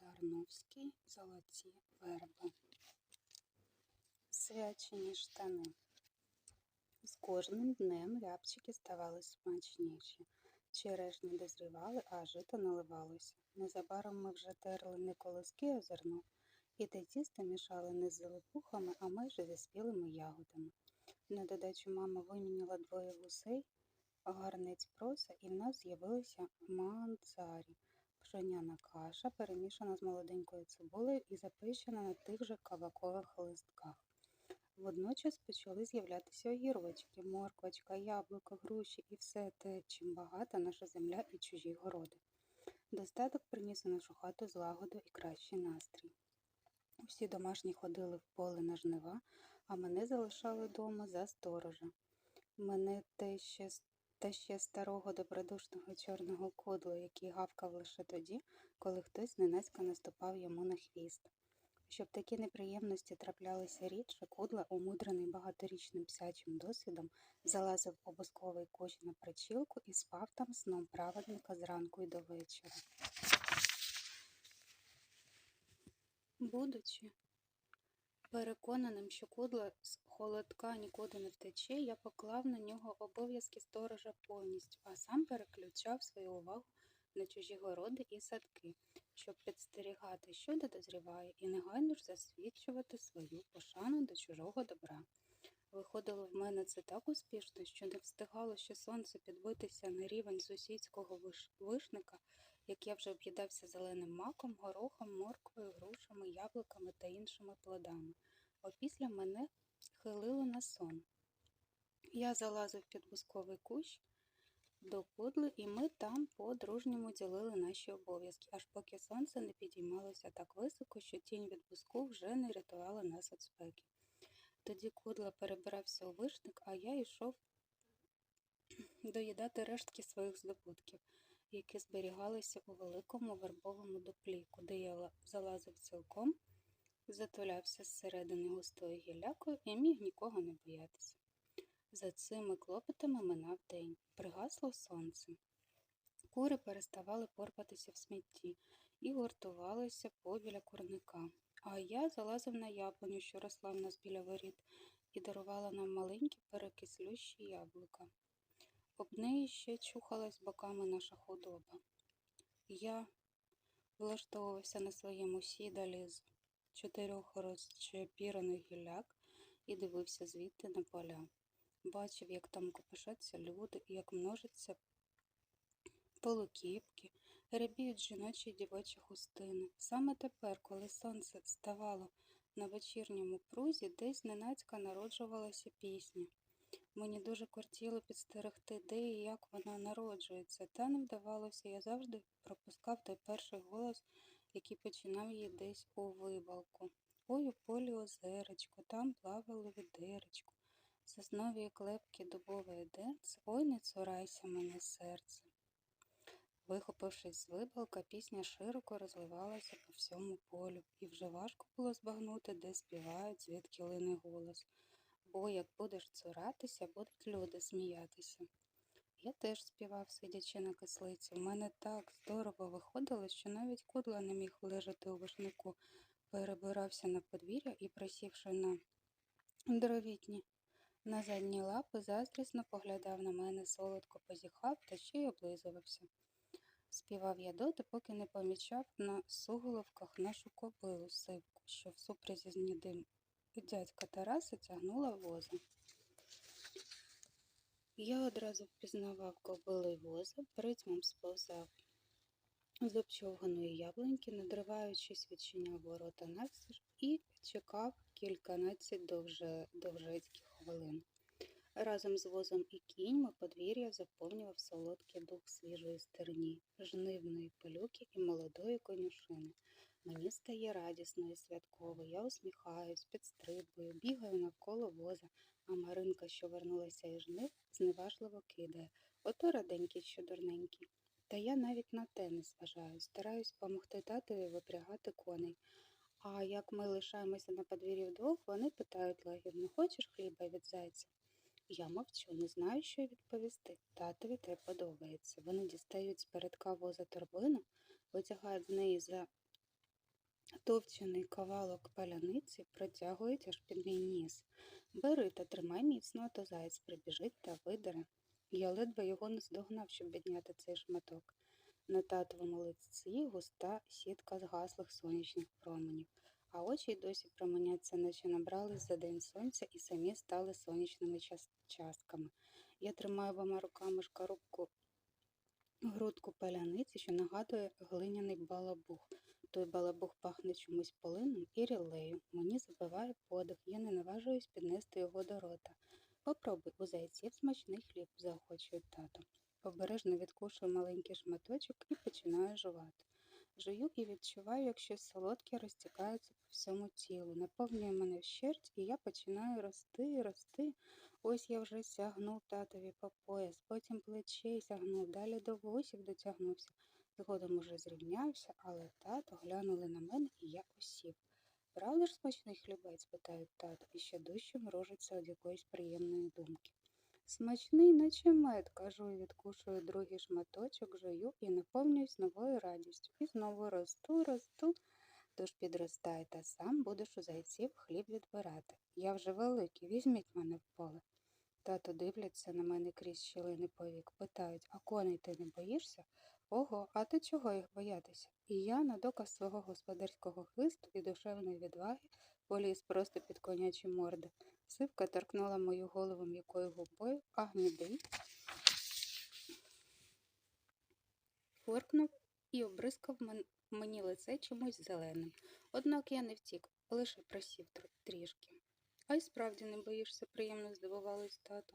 Тарновський золоті верби. Свячені штани. З кожним днем рябчики ставали смачніші. Черешні дозрівали, а жито наливалося. Незабаром ми вже терли не колоски, а зерно, і те тісто мішали не з залипухами, а майже зі спілими ягодами. На додачу мама виміняла двоє гусей, гарнець проса, і в нас з'явилися манцарі. Пшеняна каша, перемішана з молоденькою цибулею і запищена на тих же кавакових листках. Водночас почали з'являтися огірочки, морквочка, яблука, груші і все те, чим багата наша земля і чужі городи. Достаток приніс у нашу хату злагоду і кращий настрій. Усі домашні ходили в поле на жнива, а мене залишали дома за сторожа. Мене те ще та ще старого добродушного чорного кодла, який гавкав лише тоді, коли хтось зненацька наступав йому на хвіст. Щоб такі неприємності траплялися рідше, кудла, умудрений багаторічним псячим досвідом, залазив в обосковий кущ на причілку і спав там сном праведника зранку й до вечора. Будучи переконаним, що кудла з холодка нікуди не втече, я поклав на нього обов'язки сторожа повністю, а сам переключав свою увагу на чужі городи і садки, щоб підстерігати, що де дозріває, і негайно ж засвідчувати свою пошану до чужого добра. Виходило в мене це так успішно, що не встигало ще сонце підбитися на рівень сусідського виш- вишника, як я вже об'їдався зеленим маком, горохом, морквою, грушами, яблуками та іншими плодами. Опісля мене хилило на сон. Я залазив під бусковий кущ до кудли, і ми там по-дружньому ділили наші обов'язки, аж поки сонце не підіймалося так високо, що тінь від буску вже не рятувала нас від спеки. Тоді кудла перебирався у вишник, а я йшов доїдати рештки своїх здобутків, які зберігалися у великому вербовому дуплі, куди я залазив цілком, затулявся зсередини густою гіллякою і міг нікого не боятися. За цими клопотами минав день. Пригасло сонце. Кури переставали порпатися в смітті і гуртувалися побіля курника. А я залазив на яблуню, що росла в нас біля воріт, і дарувала нам маленькі перекислющі яблука. Об неї ще чухалась боками наша худоба. Я влаштовувався на своєму сідалі з чотирьох розчепірених гілляк і дивився звідти на поля. Бачив, як там копишаться люди, як множаться полукіпки, рябіють жіночі дівочі хустини. Саме тепер, коли сонце ставало на вечірньому прузі, десь ненацька народжувалася пісня. Мені дуже кортіло підстерегти, де і як вона народжується, та не вдавалося, я завжди пропускав той перший голос, який починав її десь у вибалку. Ой у полі озеречко, там плавало відеречко. Соснові клепки дубовий денц, ой не цурайся мене серце. Вихопившись з вибалка, пісня широко розливалася по всьому полю, і вже важко було збагнути, де співають, звідки лине голос. Бо як будеш цуратися, будуть люди сміятися. Я теж співав, сидячи на кислиці. У мене так здорово виходило, що навіть кудла не міг лежати у вишнику, перебирався на подвір'я і, присівши на дровітні, на задні лапи, заздрісно поглядав на мене, солодко позіхав та ще й облизувався. Співав я доти, поки не помічав на суголовках нашу кобилу сивку, що в супрязі з нідим дядька Тараса тягнула воза. Я одразу впізнавав кобили воза, притьмом сповзав з обчовганої яблуньки, надриваючись, відчиняв ворота навстіж і чекав кільканадцять довже, довжецьких хвилин. Разом з возом і кіньми подвір'я заповнював солодкий дух свіжої стерні, жнивної пилюки і молодої конюшини. Мені стає радісно і святково. Я усміхаюсь, підстрибую, бігаю навколо воза, а Маринка, що вернулася із жнив, зневажливо кидає. Ото раденький, що дурненький. Та я навіть на те не зважаю, стараюсь помогти татові випрягати коней. А як ми лишаємося на подвір'ї вдвох, вони питають лагідно, хочеш хліба від зайця? Я мовчу, не знаю, що відповісти. Татові те подобається. Вони дістають з передка воза торбину, витягають з неї за Товчений кавалок паляниці протягують аж під мій ніс. Бери та тримай міцно, то заєць прибіжить та видере. Я ледве його не здогнав, щоб підняти цей шматок. На татовому лиці густа сітка згаслих сонячних променів, а очі й досі променяться, наче набрались за день сонця і самі стали сонячними частками. Я тримаю обома руками шкарубку грудку паляниці, що нагадує глиняний балабух. Той балабух пахне чомусь полином і рілею. Мені забиває подих, я не наважуюсь піднести його до рота. Попробуй у зайців смачний хліб, заохочує тато. Обережно відкушую маленький шматочок і починаю жувати. Жую і відчуваю, як щось солодке розтікається по всьому тілу, наповнює мене вщерть, і я починаю рости, рости. Ось я вже сягнув татові по пояс, потім плечей сягнув, далі до вусів дотягнувся. Згодом уже зрівнявся, але тато глянули на мене, і я осів. Правда ж смачний хлібець? питають тато, і ще дужче мрожиться від якоїсь приємної думки. Смачний, наче мед, кажу і відкушую другий шматочок, жую і наповнююсь новою радістю. І знову росту, росту. Тож підростай та сам будеш у зайців хліб відбирати. Я вже великий, візьміть мене в поле. Тато дивляться на мене крізь щілини повік, питають, а коней ти не боїшся? Ого, а ти чого їх боятися? І я на доказ свого господарського хисту і душевної відваги поліз просто під конячі морди. Сивка торкнула мою голову м'якою губою, а гнідий форкнув і обрискав мені лице чимось зеленим. Однак я не втік, лише просів трішки. А й справді не боїшся, приємно здивувались тато.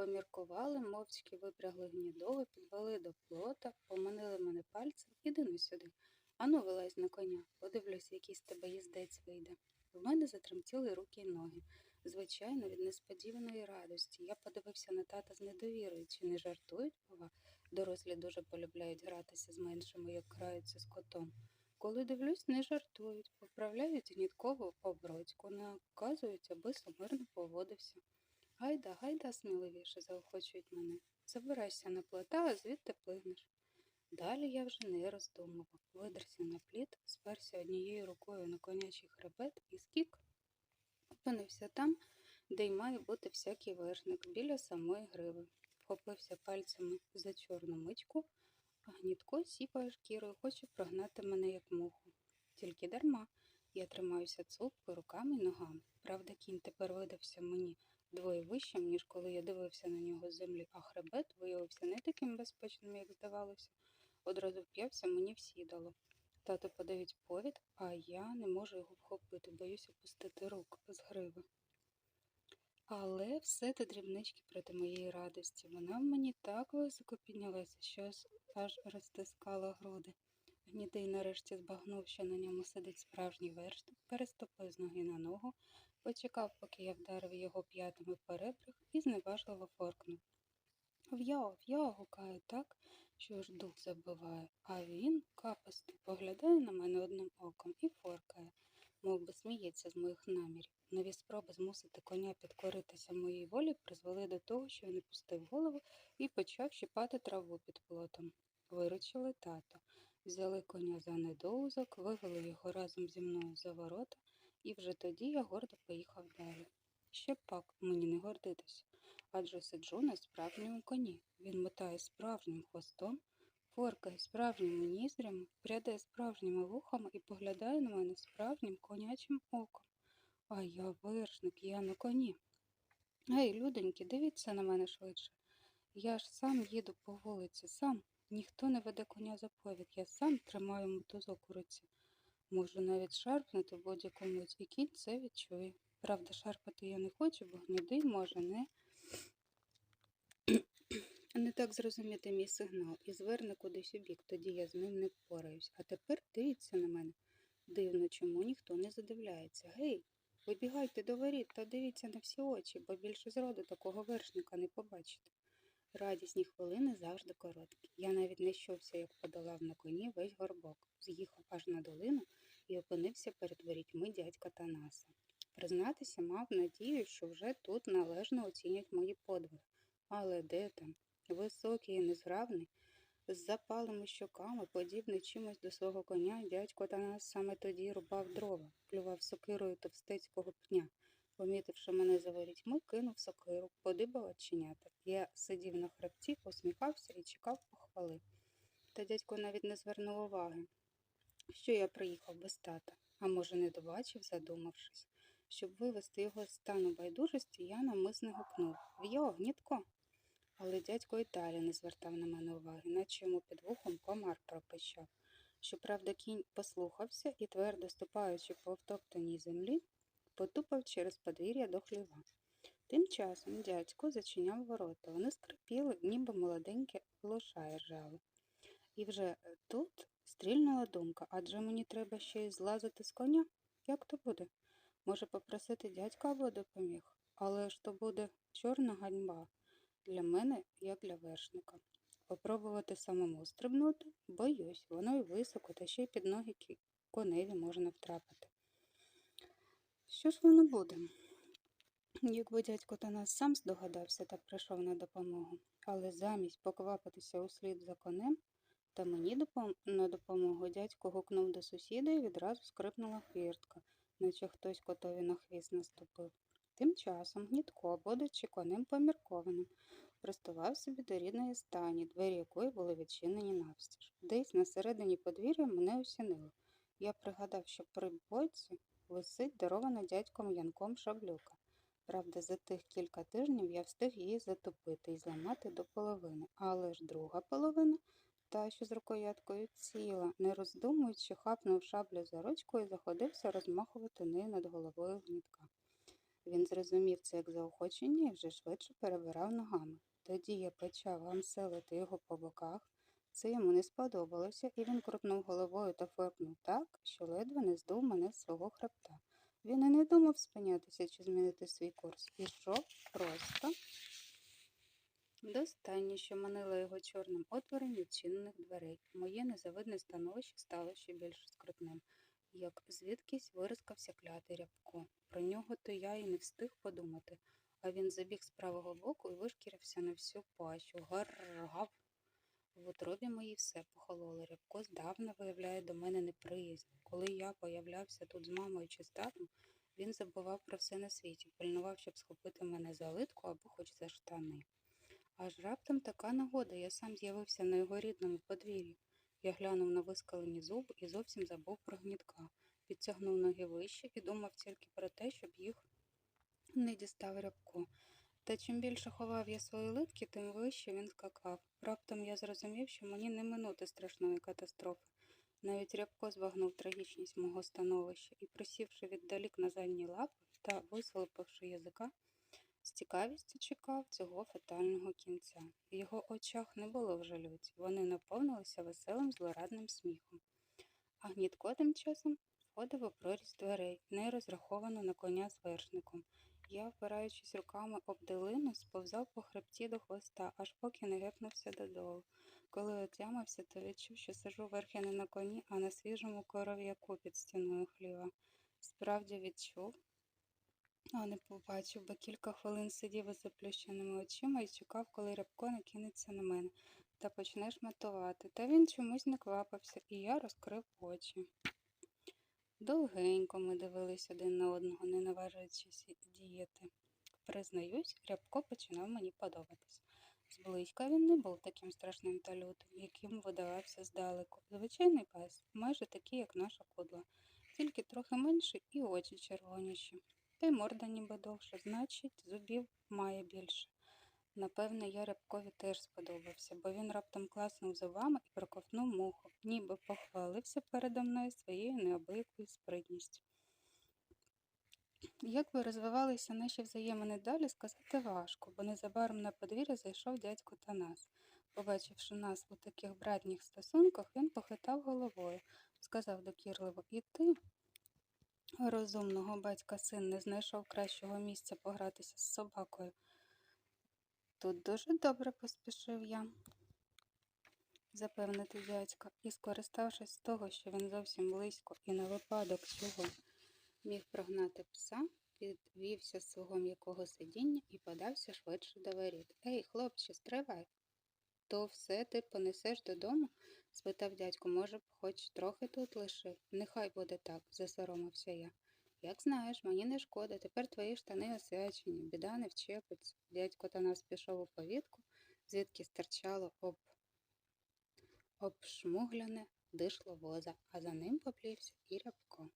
Поміркували, мовчки випрягли гнідого, підвели до плота, поманили мене пальцем, іди ну сюди. Ану, вилазь на коня, подивлюсь, який з тебе їздець вийде. В мене затремтіли руки й ноги. Звичайно, від несподіваної радості. Я подивився на тата з недовірою, чи не жартують, бува. Дорослі дуже полюбляють гратися з меншими, як граються з котом. Коли дивлюсь, не жартують, поправляють гніткову обродьку, наказують, аби самирно поводився. Гайда, гайда, сміливіше заохочують мене. Забирайся на плота, а звідти плигнеш. Далі я вже не роздумував. Видерся на пліт, сперся однією рукою на конячий хребет і скік. Опинився там, де й має бути всякий вершник, біля самої гриви. Вхопився пальцями за чорну мичку, а гнітко сіпає шкірою, хоче прогнати мене як муху. Тільки дарма. Я тримаюся цупко руками й ногами. Правда, кінь тепер видався мені двоє вищим, ніж коли я дивився на нього з землі, а хребет виявився не таким безпечним, як здавалося. Одразу вп'явся мені в сідало. Тато подають повід, а я не можу його вхопити, боюся пустити рук з гриви. Але все те дрібнички проти моєї радості. Вона в мені так високо піднялася, що аж- розтискала груди. Гнідий нарешті збагнув, що на ньому сидить справжній вершник, переступив з ноги на ногу, почекав, поки я вдарив його п'ятами в перебріг і зневажливо форкнув. В'яв, в'яв, гукаю так, що аж дух забиває, а він, капости, поглядає на мене одним оком і форкає, мов би сміється з моїх намірів. Нові спроби змусити коня підкоритися моїй волі призвели до того, що він опустив голову і почав щипати траву під плотом. Виручили тато, взяли коня за недоузок, вивели його разом зі мною за ворота, і вже тоді я гордо поїхав далі. Ще пак мені не гордитися, адже сиджу на справжньому коні. Він мотає справжнім хвостом, форкає справжніми ніздрями, прядає справжніми вухами і поглядає на мене справжнім конячим оком. А я вершник, я на коні. Гей, людоньки, дивіться на мене швидше. Я ж сам їду по вулиці, сам. Ніхто не веде коня за повід, я сам тримаю мотузок у руці. Можу навіть шарпнути будь-яку мить, і кінь це відчує. Правда, шарпати я не хочу, бо гнідий може не, не так зрозуміти мій сигнал і зверне кудись у бік, тоді я з ним не впораюсь. А тепер дивіться на мене. Дивно, чому ніхто не задивляється. Гей, вибігайте до воріт та дивіться на всі очі, бо більше зроду такого вершника не побачите. Радісні хвилини завжди короткі. Я навіть не щовся, як подолав на коні весь горбок, з'їхав аж на долину і опинився перед ворітьми дядька Танаса. Признатися, мав надію, що вже тут належно оцінять мої подвиги. Але де там? Високий і незграбний, з запалими щоками, подібний чимось до свого коня, дядько Танас саме тоді рубав дрова, плював сокирою товстецького пня. Помітивши мене за ворітьми, кинув сокиру, подибав оченята. Я сидів на хребті, посміхався і чекав похвали. Та дядько навіть не звернув уваги, що я приїхав без тата, а може, не добачив, задумавшись. Щоб вивести його з стану байдужості, я намисне гукнув В'йо, гнітко. Але дядько й далі не звертав на мене уваги, наче йому під вухом комар пропищав. Щоправда, кінь послухався і, твердо ступаючи по втоптаній землі, потупав через подвір'я до хліва. Тим часом дядько зачиняв ворота. Вони скрипіли, ніби молоденьке лоша ржали. І вже тут стрільнула думка, адже мені треба ще й злазити з коня. Як то буде? Може, попросити дядька або допоміг, але ж то буде чорна ганьба для мене, як для вершника. Попробувати самому стрибнути? Боюсь, воно й високо, та ще й під ноги коневі можна втрапити. Що ж воно буде? Якби дядько та нас сам здогадався та прийшов на допомогу, але замість поквапитися услід за конем, та мені допом... на допомогу дядько гукнув до сусіда і відразу скрипнула хвіртка, наче хтось котові на хвіст наступив. Тим часом гнітко, будучи конем поміркованим, пристував собі до рідної стані, двері якої були відчинені навстіж. Десь на середині подвір'я мене осінило. Я пригадав, що при бойці висить дарована дядьком Янком шаблюка. Правда, за тих кілька тижнів я встиг її затопити і зламати до половини, але ж друга половина, та що з рукояткою ціла, не роздумуючи, хапнув шаблю за ручку і заходився розмахувати нею над головою гнітка. Він зрозумів це як заохочення і вже швидше перебирав ногами. Тоді я почав гамселити його по боках. Це йому не сподобалося, і він крутнув головою та фыркнув так, що ледве не здув мене з свого хребта. Він і не думав спинятися чи змінити свій курс. Ішов просто до стані, що манила його чорним отвором відчинених дверей. Моє незавидне становище стало ще більш скрутним, як звідкись вирискався клятий рябко. Про нього то я і не встиг подумати, а він забіг з правого боку і вишкірився на всю пащу. Гаргав. В утробі моїй все похололо. Рябко здавна виявляє до мене неприязнь. Коли я появлявся тут з мамою чи з татом, він забував про все на світі, пильнував, щоб схопити мене за литку або хоч за штани. Аж раптом така нагода, я сам з'явився на його рідному подвір'ї. Я глянув на вискалені зуби і зовсім забув про гнітка, підтягнув ноги вище і думав тільки про те, щоб їх не дістав рябко. Та чим більше ховав я свої литки, тим вище він скакав. Раптом я зрозумів, що мені не минути страшної катастрофи. Навіть рябко збагнув трагічність мого становища і, присівши віддалік на задні лапи та висолопивши язика, з цікавістю чекав цього фатального кінця. В його очах не було вже люті, вони наповнилися веселим злорадним сміхом. А гнітко тим часом входив у прорізь дверей, не розраховано на коня з вершником. Я, впираючись руками об долину, сповзав по хребті до хвоста, аж поки не гепнувся додолу. Коли отямився, то відчув, що сижу верхи не на коні, а на свіжому коров'яку під стіною хліва. Справді відчув, а не побачив, бо кілька хвилин сидів із заплющеними очима і чекав, коли рябко накинеться на мене та почне шматувати. Та він чомусь не квапився, і я розкрив очі. Довгенько ми дивились один на одного, не наважуючись діяти. Признаюсь, рябко починав мені подобатись. Зблизька він не був таким страшним та лютим, яким видавався здалеку. Звичайний пес, майже такий, як наша кудла, тільки трохи менший і очі червоніші. Та й морда ніби довша, значить, зубів має більше. Напевне, я рябкові теж сподобався, бо він раптом класнув зубами і проковтнув муху, ніби похвалився передо мною своєю неабиякою спритністю. Як би розвивалися наші взаємини далі, сказати важко, бо незабаром на подвір'я зайшов дядько Танас. Побачивши нас у таких братніх стосунках, він похитав головою, сказав докірливо, і ти, розумного батька син, не знайшов кращого місця погратися з собакою. Тут дуже добре поспішив я запевнити дядька, і, скориставшись з того, що він зовсім близько і на випадок чого міг прогнати пса, підвівся з свого м'якого сидіння і подався швидше до воріт. Ей, хлопче, стривай. То все ти понесеш додому? спитав дядько. Може б, хоч трохи тут лишив? Нехай буде так, засоромився я. Як знаєш, мені не шкода, тепер твої штани освячені, біда не вчепиться. Дядько та нас пішов у повітку, звідки стирчало об... обшмугляне дишло воза, а за ним поплівся і рябко.